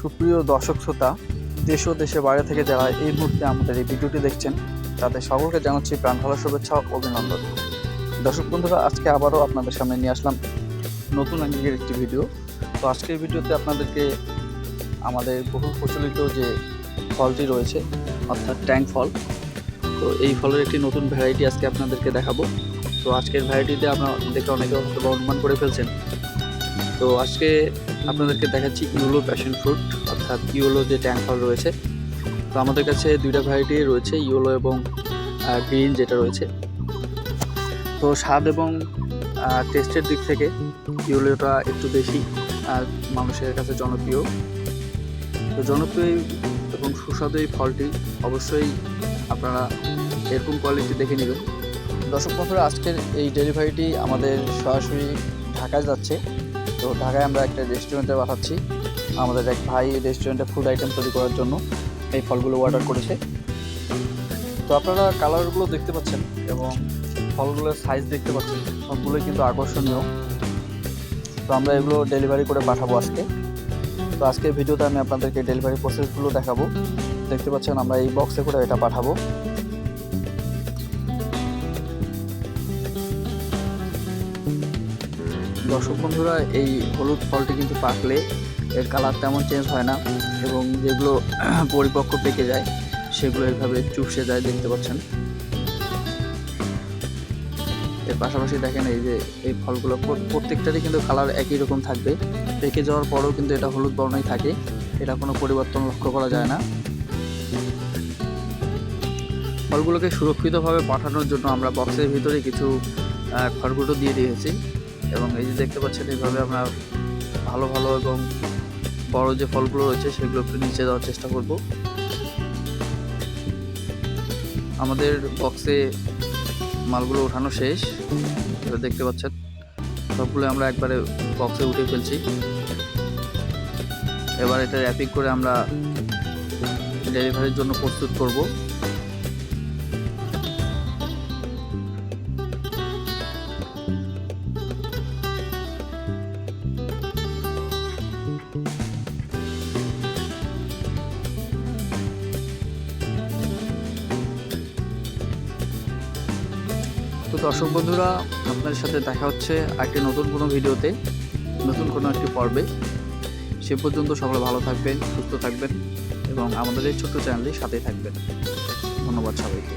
সুপ্রিয় দর্শক শ্রোতা, দেশ ও দেশের বাইরে থেকে যারা এই মুহূর্তে আমাদের এই ভিডিওটি দেখছেন, তাদের সকলকে জানাচ্ছি প্রাণ ভালো শুভেচ্ছা ও অভিনন্দন। দর্শক বন্ধুরা, আজকে আবারও আপনাদের সামনে নিয়ে আসলাম নতুন আঙ্গিকের একটি ভিডিও। তো আজকের ভিডিওতে আপনাদেরকে আমাদের বহু প্রচলিত যে ফলটি রয়েছে, অর্থাৎ ট্যাঙ্ক ফল, তো এই ফলের একটি নতুন ভ্যারাইটি আজকে আপনাদেরকে দেখাবো। তো আজকের ভ্যারাইটিতে আপনারা দেখে অনেকে অনুমান করে ফেলছেন। তো আজকে আপনাদেরকে দেখাচ্ছি ইউলো প্যাশন ফ্রুট অর্থাৎ ইউলো যে ট্যাঙ্ক ফল রয়েছে। তো আমাদের কাছে দুইটা ভ্যারাইটি রয়েছে, ইউলো এবং গ্রিন যেটা রয়েছে। তো স্বাদ এবং টেস্টের দিক থেকে ইউলোটা একটু বেশি মানুষের কাছে জনপ্রিয়। তো জনপ্রিয় এবং সুস্বাদু এই ফলটি অবশ্যই আপনারা এরকম কোয়ালিটি দেখে নেবেন। দর্শক বন্ধুরা, আজকের এই ডেলিভারিটি আমাদের সরাসরি ঢাকায় যাচ্ছে। তো ঢাকায় আমরা একটা রেস্টুরেন্টে পাঠাচ্ছি। আমাদের এক ভাই রেস্টুরেন্টে ফুড আইটেম তৈরি করার জন্য এই ফলগুলো অর্ডার করেছে। তো আপনারা কালারগুলো দেখতে পাচ্ছেন এবং ফলগুলোর সাইজ দেখতে পাচ্ছেন সবগুলোই কিন্তু আকর্ষণীয়। তো আমরা এগুলো ডেলিভারি করে পাঠাবো আজকে। তো আজকের ভিডিওতে আমি আপনাদেরকে ডেলিভারি প্রসেসগুলো দেখাবো। দেখতে পাচ্ছেন আমরা এই বক্সে করে এটা পাঠাবো। দর্শক বন্ধুরা, এই হলুদ ফলটি কিন্তু পাকলে এর কালার তেমন চেঞ্জ হয় না এবং যেগুলো পরিপক্ক পেকে যায়, সেগুলো এভাবে চুপসে যায়, দেখতে পাচ্ছেন। এর পাশাপাশি দেখেন এই যে, এই ফলগুলো প্রত্যেকটারই কিন্তু কালার একই রকম থাকবে। পেকে যাওয়ার পরেও কিন্তু এটা হলুদ বর্ণই থাকে। এটা কোনো পরিবর্তন লক্ষ্য করা যায় না। ফলগুলোকে সুরক্ষিতভাবে পাঠানোর জন্য আমরা বক্সের ভিতরে কিছু খড়গুঁটো দিয়ে দিয়েছি। এবং এই যে দেখতে পাচ্ছেন, এইভাবে আমরা ভালো ভালো এবং বড় যে ফলগুলো রয়েছে, সেগুলো একটু নিচে দেওয়ার চেষ্টা করব। আমাদের বক্সে মালগুলো ওঠানো শেষ। এটা দেখতে পাচ্ছেন, সবগুলো আমরা একবারে বক্সে উঠে ফেলছি। এবার এটা র্যাপিং করে আমরা ডেলিভারির জন্য প্রস্তুত করব। দর্শক বন্ধুরা, আপনাদের সাথে দেখা হচ্ছে একটি নতুন কোনো ভিডিওতে, নতুন কোনো একটি পর্বে। সে পর্যন্ত সকলে ভালো থাকবেন, সুস্থ থাকবেন এবং আমাদের এই ছোট্ট চ্যানেলের সাথে থাকবেন। ধন্যবাদ সবাইকে।